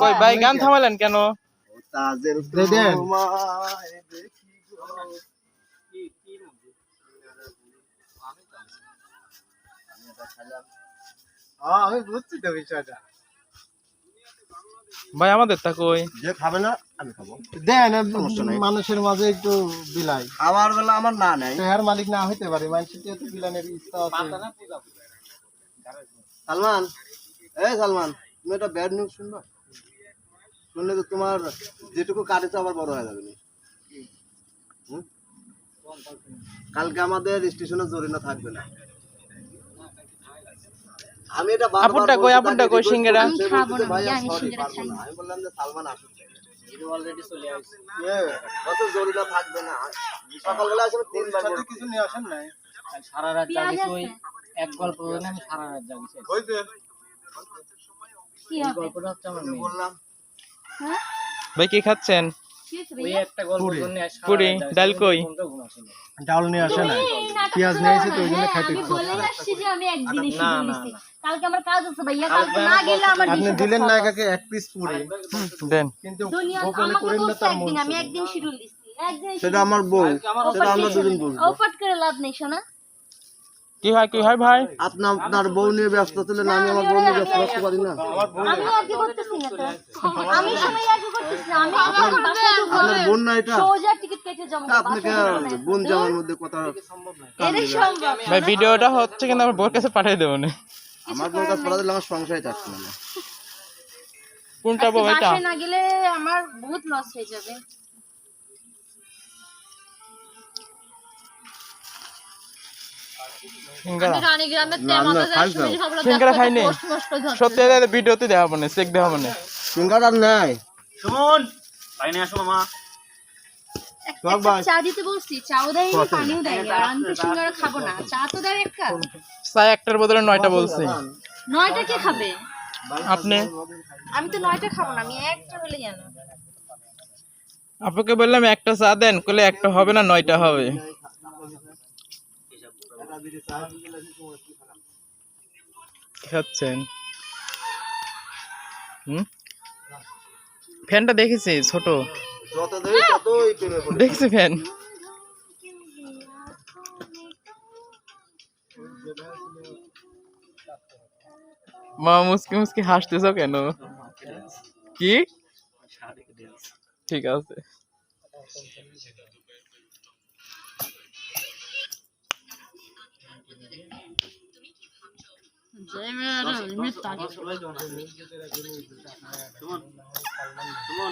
কই ভাই গান থামালেন কেন? তাজের দে দেন। তোমায় দেখি গো। আমি বুঝছি তো বিষয়টা। ভাই আমাদের তা কই? যে খাবে না আমি খাব। দেন মানুষের মাঝে একটু বিলাই আমার বেলা আমার না নাই। হেয়ার মালিক না হইতে পারে মানুষের তো বিলানের ইচ্ছা আছে। সালমান এই সালমান তুমি একটা ব্যাড নিউজ শুনবা? শুনলে তো তোমার যেটুকু কাটেছে আবার বড় হয়ে যাবে কালকে আমাদের স্টেশনে জরিনা থাকবে না। আমি এটা বারবার কই, বলছি, কই, সিঙ্গারা? আমি খাব না, আমি আমি সিঙ্গারা খাই না। না। আমি বললাম যে সালমান আসুন অত জরিনা থাকবে না? সকালবেলা আসলে তিনবার কিছু নিয়ে আসেন নাই? সারা রাত পেঁয়াজ জাগিস এক গল্প আমি সারা রাত জাগিস কি গল্পটা হচ্ছে আমার মেয়ে। বললাম ভাই কি খাচ্ছেন? কি হয়েছে ওই ভাইয়া? একটা গল্প জন্য আজ সারা পুরি, ডাল কই? ডাল নিয়ে আসে নাই পেঁয়াজ নিয়ে এসে তো ওই জন্য হ্যাঁ, খাইতে আপনি দিলেন না একাকে এক পিস পুরি। দেন। কিন্তু গোপনে করেন না তার মন একদিন আমি ছিল। একদিন শিডিউল দিছি একদিন সেটা আমার বউ সেটা আমরা দুদিন বলব। করে লাভ নেই শোনা। কি হয় কি হয় ভাই? আপনি আপনার বউ নিয়ে ব্যস্ত ছিলেন আমি আমার বউ নিয়ে ব্যস্ত থাকতে পারি না। আমি করতেছি না আমি সময় আগে করতেছি না আমি আপনার বোন না এটা? সোজা টিকিট কেটে যাব আপনাকে বোন জামার মধ্যে কথা সম্ভব। ভাই ভিডিওটা হচ্ছে কিন্তু আমার বোর কাছে পাঠিয়ে দেবো না। আমার বোন কাছে পড়া দিলে আমার সংসারই না। কোনটা বউ এটা? না গেলে আমার বহুত লস হয়ে যাবে। সিঙ্গারা। রানীগ্রামের না, না, খাই তো। সিঙ্গারা খাইনি। সত্যি ভিডিওতে দেওয়া মানে চেক দেওয়া মানে সিঙ্গার নাই। শোন ভাই আসো মামা। চা দিতে বলছি চাও দেয়নি পানিও দেয়নি আমি তো সিঙ্গারা খাব না। চা তো দেয় এক কাপ। চাই একটার বদলে নয়টা বলছি। নয়টা কে খাবে? আপনি? আমি তো নয়টা খাব না আমি একটা হলে জানো। আপনাকে বললাম একটা চা দেন কলে একটা হবে না নয়টা হবে। খাচ্ছেন? হুম? ফ্যানটা দেখেছি, ছোট। দেখছি ফ্যান। মা মুসকি মুসকি হাসতেছ কেন? কি? ঠিক আছে। জয় মেরা মিথ্যা